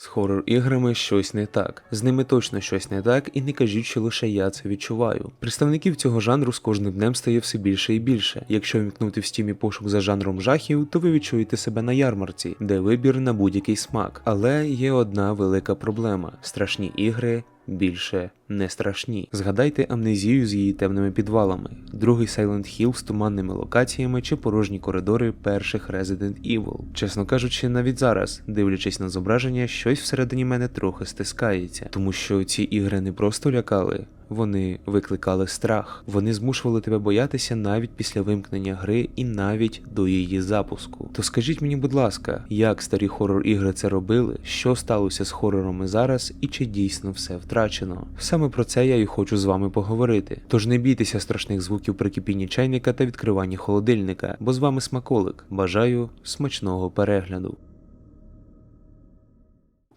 З хорор-іграми щось не так. З ними точно щось не так, і не кажіть, що лише я це відчуваю. Представників цього жанру з кожним днем стає все більше і більше. Якщо вмкнути в стімі пошук за жанром жахів, то ви відчуєте себе на ярмарці, де вибір на будь-який смак. Але є одна велика проблема: страшні ігри. Більше не страшні. Згадайте амнезію з її темними підвалами, другий Silent Hill з туманними локаціями чи порожні коридори перших Resident Evil. Чесно кажучи, навіть зараз, дивлячись на зображення, щось всередині мене трохи стискається, тому що ці ігри не просто лякали. Вони викликали страх, вони змушували тебе боятися навіть після вимкнення гри і навіть до її запуску. То скажіть мені, будь ласка, як старі хорор-ігри це робили, що сталося з хорорами зараз і чи дійсно все втрачено? Саме про це я і хочу з вами поговорити. Тож не бійтеся страшних звуків при кипінні чайника та відкриванні холодильника, бо з вами смаколик. Бажаю смачного перегляду.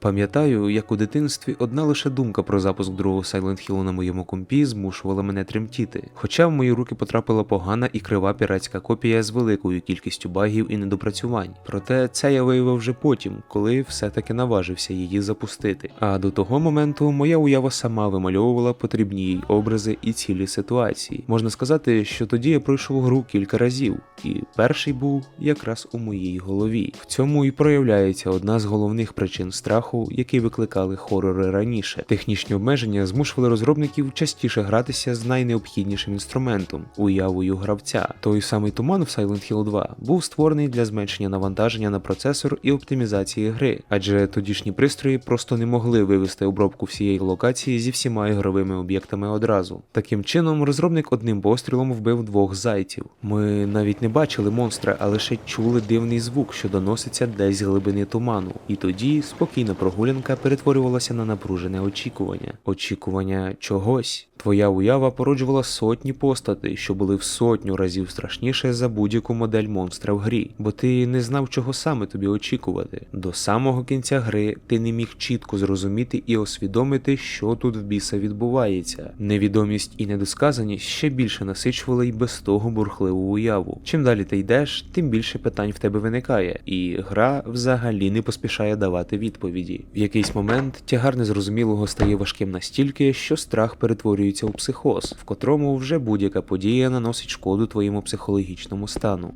Пам'ятаю, як у дитинстві одна лише думка про запуск другого Silent Hill на моєму компі змушувала мене тремтіти. Хоча в мої руки потрапила погана і крива піратська копія з великою кількістю багів і недопрацювань. Проте це я виявив вже потім, коли все-таки наважився її запустити. А до того моменту моя уява сама вимальовувала потрібні їй образи і цілі ситуації. Можна сказати, що тоді я пройшов гру кілька разів, і перший був якраз у моїй голові. В цьому і проявляється одна з головних причин страху які викликали хорори раніше. Технічні обмеження змушували розробників частіше гратися з найнеобхіднішим інструментом уявою гравця. Той самий туман в Silent Hill 2 був створений для зменшення навантаження на процесор і оптимізації гри, адже тодішні пристрої просто не могли вивести обробку всієї локації зі всіма ігровими об'єктами одразу. Таким чином, розробник одним пострілом вбив двох зайців. Ми навіть не бачили монстра, а лише чули дивний звук, що доноситься десь з глибини туману, і тоді спокійно прогулянка перетворювалася на напружене очікування, очікування чогось. Твоя уява породжувала сотні постатей, що були в сотню разів страшніше за будь-яку модель монстра в грі, бо ти не знав, чого саме тобі очікувати. До самого кінця гри ти не міг чітко зрозуміти і освідомити, що тут в біса відбувається. Невідомість і недосказаність ще більше насичували й без того бурхливу уяву. Чим далі ти йдеш, тим більше питань в тебе виникає, і гра взагалі не поспішає давати відповіді. В якийсь момент тягар незрозумілого стає важким настільки, що страх перетворюється у психоз, в котрому вже будь-яка подія наносить шкоду твоєму психологічному стану.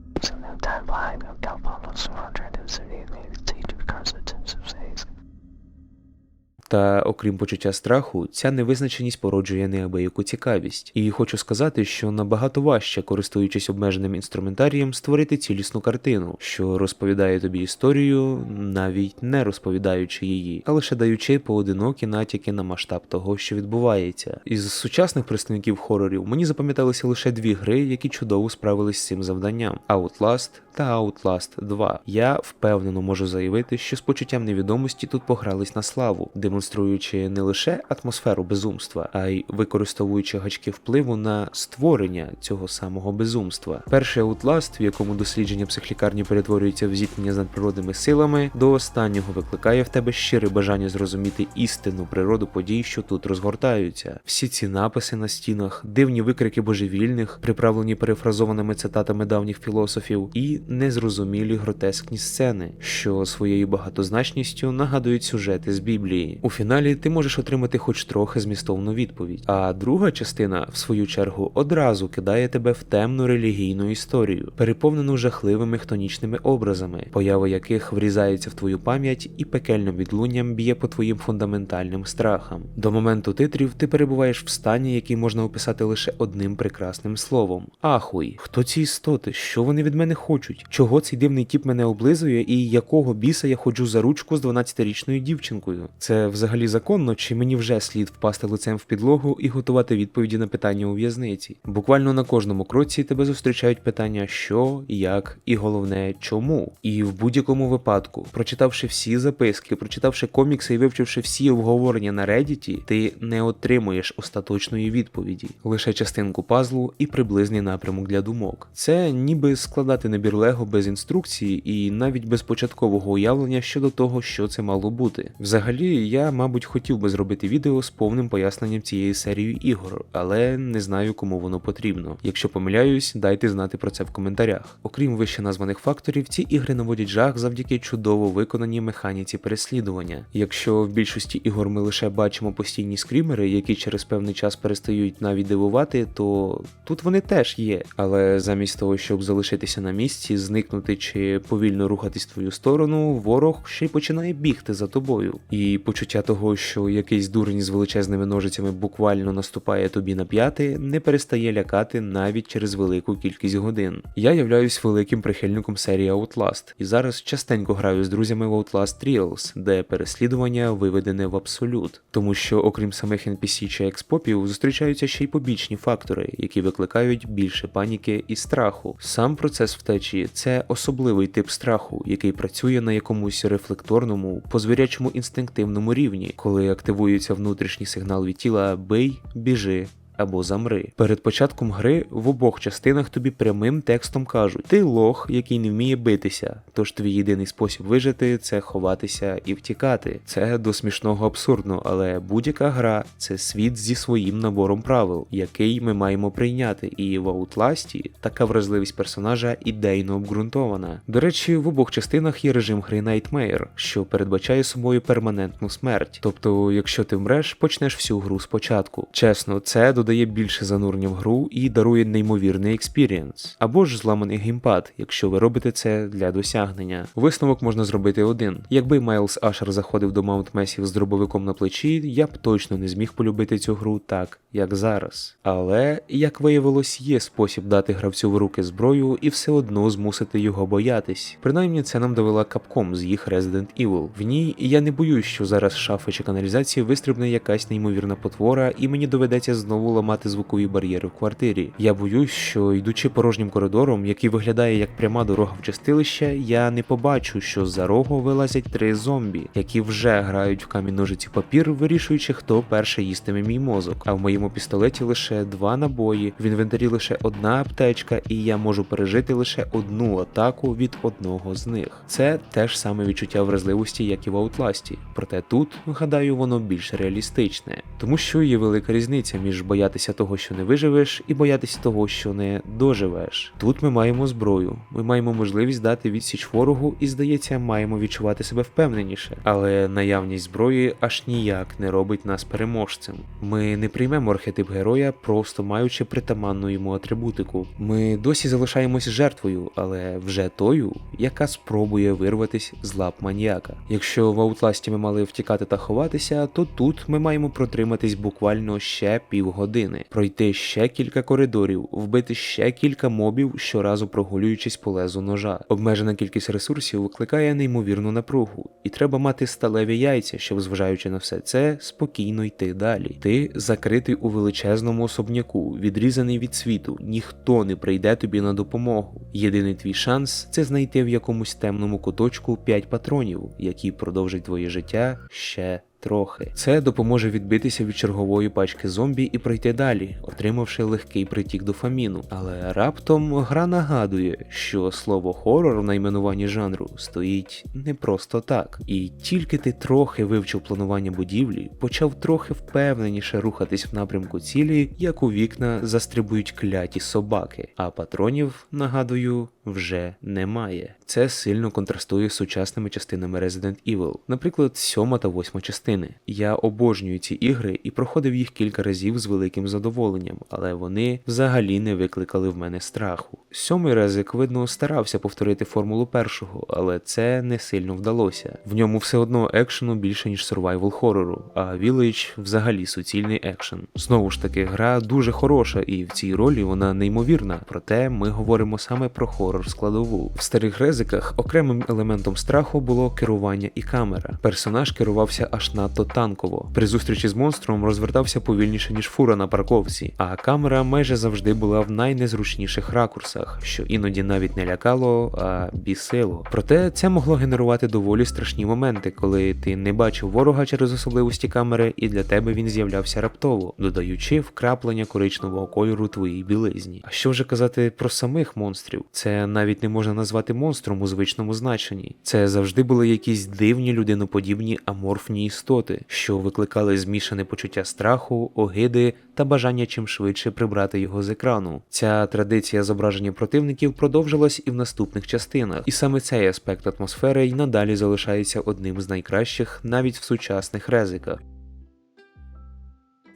Та окрім почуття страху, ця невизначеність породжує неабияку цікавість. І хочу сказати, що набагато важче, користуючись обмеженим інструментарієм, створити цілісну картину, що розповідає тобі історію, навіть не розповідаючи її, а лише даючи поодинокі натяки на масштаб того, що відбувається. Із сучасних представників хорорів мені запам'яталися лише дві гри, які чудово справились з цим завданням: Outlast та Outlast 2. Я впевнено можу заявити, що з почуттям невідомості тут погрались на славу, демонструючи не лише атмосферу безумства, а й використовуючи гачки впливу на створення цього самого безумства. Перший Outlast, в якому дослідження психлікарні перетворюється в зіткнення з надприродними силами, до останнього викликає в тебе щире бажання зрозуміти істинну природу подій, що тут розгортаються. Всі ці написи на стінах, дивні викрики божевільних, приправлені перефразованими цитатами давніх філософів, і незрозумілі гротескні сцени, що своєю багатозначністю нагадують сюжети з Біблії. У фіналі ти можеш отримати хоч трохи змістовну відповідь. А друга частина, в свою чергу, одразу кидає тебе в темну релігійну історію, переповнену жахливими хтонічними образами, поява яких врізається в твою пам'ять і пекельним відлунням б'є по твоїм фундаментальним страхам. До моменту титрів ти перебуваєш в стані, який можна описати лише одним прекрасним словом: ахуй, хто ці істоти? Що вони від мене хочуть? Чого цей дивний тіп мене облизує, і якого біса я ходжу за ручку з 12-річною дівчинкою? Це взагалі законно, чи мені вже слід впасти лицем в підлогу і готувати відповіді на питання у в'язниці? Буквально на кожному кроці тебе зустрічають питання, що, як і головне, чому. І в будь-якому випадку, прочитавши всі записки, прочитавши комікси і вивчивши всі обговорення на Reddit, ти не отримуєш остаточної відповіді, лише частинку пазлу і приблизний напрямок для думок. Це ніби складати набір Лего без інструкції і навіть без початкового уявлення щодо того, що це мало бути. Взагалі, я Мабуть, хотів би зробити відео з повним поясненням цієї серії ігор, але не знаю, кому воно потрібно. Якщо помиляюсь, дайте знати про це в коментарях. Окрім вище названих факторів, ці ігри наводять жах завдяки чудово виконаній механіці переслідування. Якщо в більшості ігор ми лише бачимо постійні скрімери, які через певний час перестають навіть дивувати, то тут вони теж є. Але замість того, щоб залишитися на місці, зникнути чи повільно рухатись в твою сторону, ворог ще й починає бігти за тобою. І почуття того, що якийсь дурень з величезними ножицями буквально наступає тобі на п'яти, не перестає лякати навіть через велику кількість годин. Я являюсь великим прихильником серії Outlast, і зараз частенько граю з друзями в Outlast Trials, де переслідування виведене в абсолют, тому що окрім самих NPC чи експопів, зустрічаються ще й побічні фактори, які викликають більше паніки і страху. Сам процес втечі це особливий тип страху, який працює на якомусь рефлекторному, по-звірячому інстинктивному рівні, коли активується внутрішній сигнал від тіла бий, біжи. Або замри. Перед початком гри в обох частинах тобі прямим текстом кажуть: ти лох, який не вміє битися. Тож твій єдиний спосіб вижити це ховатися і втікати. Це до смішного абсурдно, але будь-яка гра це світ зі своїм набором правил, який ми маємо прийняти. І в Outlast така вразливість персонажа ідейно обґрунтована. До речі, в обох частинах є режим гри Nightmare, що передбачає собою перманентну смерть. Тобто, якщо ти вмреш, почнеш всю гру спочатку. Чесно, це додає більше занурення в гру і дарує неймовірний експірієнс. Або ж зламаний геймпад, якщо ви робите це для досягнення. Висновок можна зробити один. Якби Майлз Ашер заходив до Маунт Месів з дробовиком на плечі, я б точно не зміг полюбити цю гру так, як зараз. Але, як виявилось, є спосіб дати гравцю в руки зброю і все одно змусити його боятись. Принаймні це нам довела Capcom з їх Resident Evil. В ній я не боюсь, що зараз з шафи чи каналізації вистрибне якась неймовірна потвора, і мені доведеться знову ламати звукові бар'єри в квартирі. Я боюсь, що йдучи порожнім коридором, який виглядає як пряма дорога в чистилище, я не побачу, що з-за рогу вилазять три зомбі, які вже грають в камінь ножиці папір, вирішуючи, хто перше їстиме мій мозок. А в моєму пістолеті лише два набої, в інвентарі лише одна аптечка, і я можу пережити лише одну атаку від одного з них. Це теж саме відчуття вразливості, як і в Outlast. Проте тут, гадаю, воно більш реалістичне, тому що є велика різниця між боятися того, що не виживеш, і боятися того, що не доживеш. Тут ми маємо зброю, ми маємо можливість дати відсіч ворогу і, здається, маємо відчувати себе впевненіше. Але наявність зброї аж ніяк не робить нас переможцем. Ми не приймемо архетип героя, просто маючи притаманну йому атрибутику. Ми досі залишаємось жертвою, але вже тою, яка спробує вирватись з лап маніяка. Якщо в Outlast ми мали втікати та ховатися, то тут ми маємо протриматись буквально ще півгодини, пройти ще кілька коридорів, вбити ще кілька мобів, щоразу прогулюючись по лезу ножа. Обмежена кількість ресурсів викликає неймовірну напругу, і треба мати сталеві яйця, щоб, зважаючи на все це, спокійно йти далі. Ти закритий у величезному особняку, відрізаний від світу, ніхто не прийде тобі на допомогу. Єдиний твій шанс це знайти в якомусь темному куточку 5 патронів, які продовжать твоє життя ще трохи. Це допоможе відбитися від чергової пачки зомбі і пройти далі, отримавши легкий притік дофаміну. Але раптом гра нагадує, що слово хорор в найменуванні жанру стоїть не просто так. І тільки ти трохи вивчив планування будівлі, почав трохи впевненіше рухатись в напрямку цілі, як у вікна застрибують кляті собаки, а патронів, нагадую, вже немає. Це сильно контрастує з сучасними частинами Resident Evil, наприклад, сьома та восьма частини. Я обожнюю ці ігри і проходив їх кілька разів з великим задоволенням, але вони взагалі не викликали в мене страху. Сьомий резик, видно, старався повторити формулу першого, але це не сильно вдалося. В ньому все одно екшену більше ніж survival хорору, а Village взагалі суцільний екшен. Знову ж таки, гра дуже хороша, і в цій ролі вона неймовірна. Проте ми говоримо саме про хорор складову. В старих резиках окремим елементом страху було керування і камера. Персонаж керувався аж надто танково. При зустрічі з монстром розвертався повільніше ніж фура на парковці, а камера майже завжди була в найнезручніших ракурсах, звуках, що іноді навіть не лякало, а бісило. Проте це могло генерувати доволі страшні моменти, коли ти не бачив ворога через особливості камери, і для тебе він з'являвся раптово, додаючи вкраплення коричневого кольору твоїй білизні. А що вже казати про самих монстрів? Це навіть не можна назвати монстром у звичному значенні. Це завжди були якісь дивні людиноподібні аморфні істоти, що викликали змішане почуття страху, огиди та бажання чим швидше прибрати його з екрану. Ця традиція зображення противників продовжилась і в наступних частинах, і саме цей аспект атмосфери й надалі залишається одним з найкращих навіть в сучасних резиках.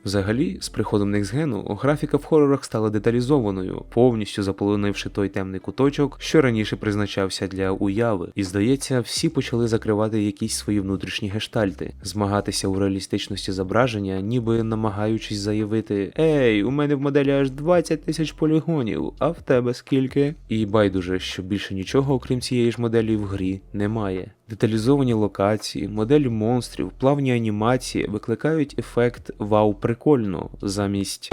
Взагалі, з приходом Нексгену графіка в хорорах стала деталізованою, повністю заполонивши той темний куточок, що раніше призначався для уяви, і здається, всі почали закривати якісь свої внутрішні гештальти, змагатися у реалістичності зображення, ніби намагаючись заявити: Ей, у мене в моделі аж 20 тисяч полігонів, а в тебе скільки? І байдуже, що більше нічого, окрім цієї ж моделі в грі, немає. Деталізовані локації, моделі монстрів, плавні анімації викликають ефект вау прикольно замість.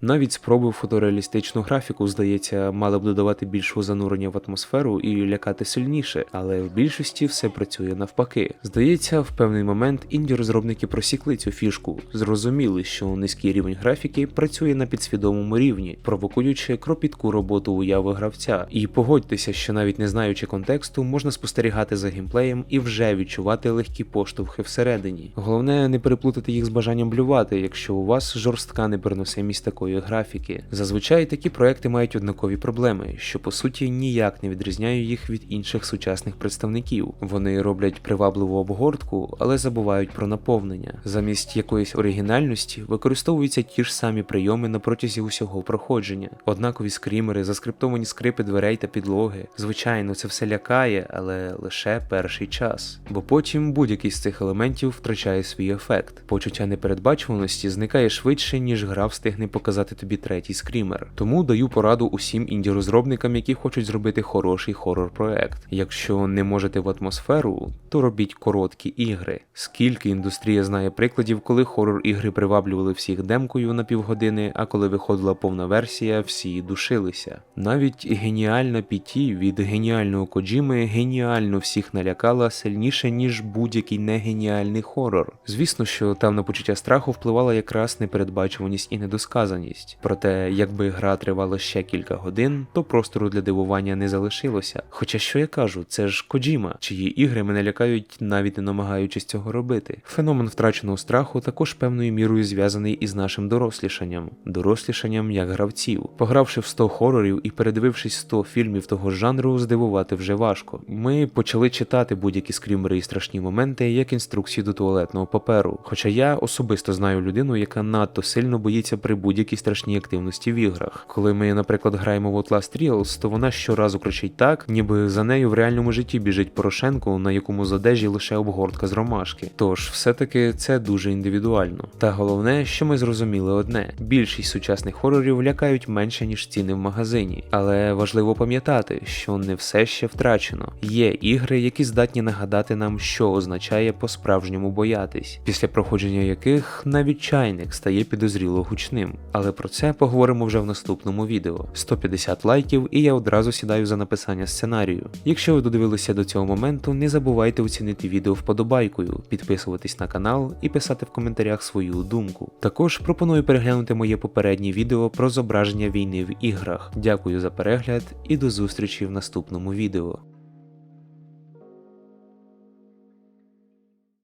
Навіть спроби фотореалістичну графіку, здається, мали б додавати більшого занурення в атмосферу і лякати сильніше, але в більшості все працює навпаки. Здається, в певний момент інді-розробники просікли цю фішку, зрозуміли, що низький рівень графіки працює на підсвідомому рівні, провокуючи кропітку роботу уяви гравця. І погодьтеся, що навіть не знаючи контексту, можна спостерігати за геймплеєм і вже відчувати легкі поштовхи всередині. Головне не переплутати їх з бажанням блювати, якщо у вас жорстка непереносимість такої графіки. Зазвичай такі проекти мають однакові проблеми, що по суті ніяк не відрізняє їх від інших сучасних представників. Вони роблять привабливу обгортку, але забувають про наповнення. Замість якоїсь оригінальності використовуються ті ж самі прийоми на протязі усього проходження. Однакові скрімери, заскриптовані скрипи дверей та підлоги. Звичайно, це все лякає, але лише перший час. Бо потім будь-який з цих елементів втрачає свій ефект. Почуття непередбачуваності зникає швидше, ніж гра встигне показати тобі третій скрімер. Тому даю пораду усім інді-розробникам, які хочуть зробити хороший хорор-проект. Якщо не можете в атмосферу, то робіть короткі ігри. Скільки індустрія знає прикладів, коли хорор-ігри приваблювали всіх демкою на півгодини, а коли виходила повна версія, всі душилися. Навіть геніальна PT від геніального Коджіми геніально всіх налякала сильніше, ніж будь-який негеніальний хорор. Звісно, що там на почуття страху впливала якраз непередбачуваність і недосказаність. Проте, якби гра тривала ще кілька годин, то простору для дивування не залишилося. Хоча що я кажу, це ж Коджіма, чиї ігри мене лякають, навіть не намагаючись цього робити. Феномен втраченого страху також певною мірою зв'язаний із нашим дорослішанням, дорослішанням як гравців. Погравши в 100 хорорів і передивившись 100 фільмів того жанру, здивувати вже важко. Ми почали читати будь-які скрімери і страшні моменти як інструкції до туалетного паперу. Хоча я особисто знаю людину, яка надто сильно боїться при будь-якій страшній активності в іграх. Коли ми, наприклад, граємо в Outlast Trials, то вона щоразу кричить так, ніби за нею в реальному житті біжить Порошенко, на якому з одежі лише обгортка з ромашки. Тож, все-таки це дуже індивідуально. Та головне, що ми зрозуміли одне: більшість сучасних хорорів лякають менше ніж ціни в магазині. Але важливо пам'ятати, що не все ще втрачено. Є ігри, які здатні нагадати нам, що означає по-справжньому боятись, після проходження яких навіть чайник стає підозріло гучним. Але про це поговоримо вже в наступному відео. 150 лайків, і я одразу сідаю за написання сценарію. Якщо ви додивилися до цього моменту, не забувайте оцінити відео вподобайкою, підписуватись на канал і писати в коментарях свою думку. Також пропоную переглянути моє попереднє відео про зображення війни в іграх. Дякую за перегляд і до зустрічі в наступному відео.